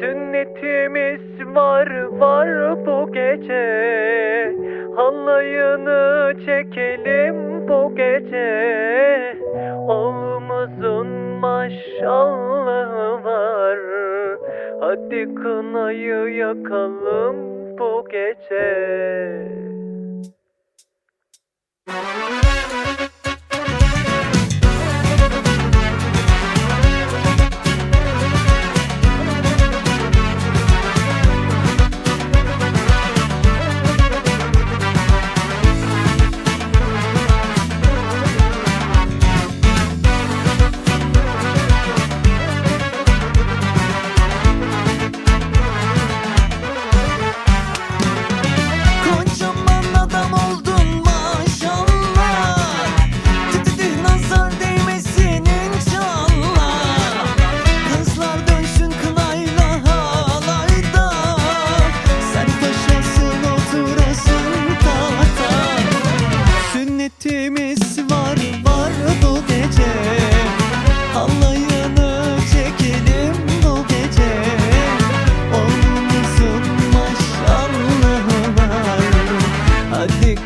Sünnetimiz var var bu gece. Halayını çekelim bu gece. Oğlumuzun maşallahı var. Hadi kınayı yakalım bu gece.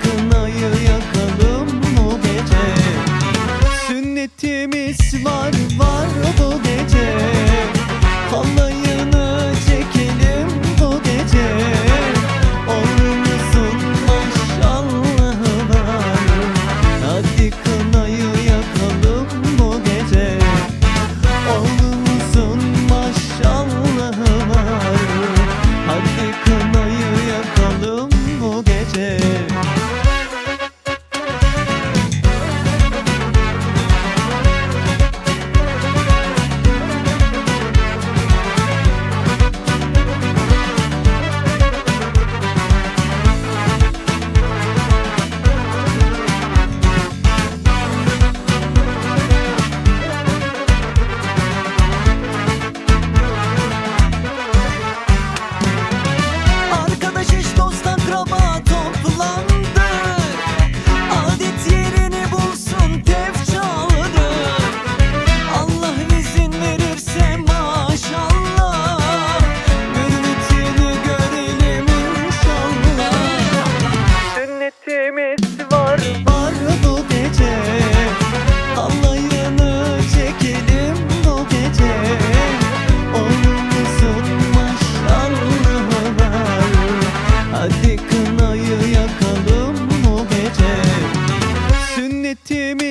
kınayı yakalım. neyimiz var. Var bu gece? Alayını çekelim bu gece. Olur ısınmış Allah'lar Hadi kınayı yakalım bu gece. Sünnetimi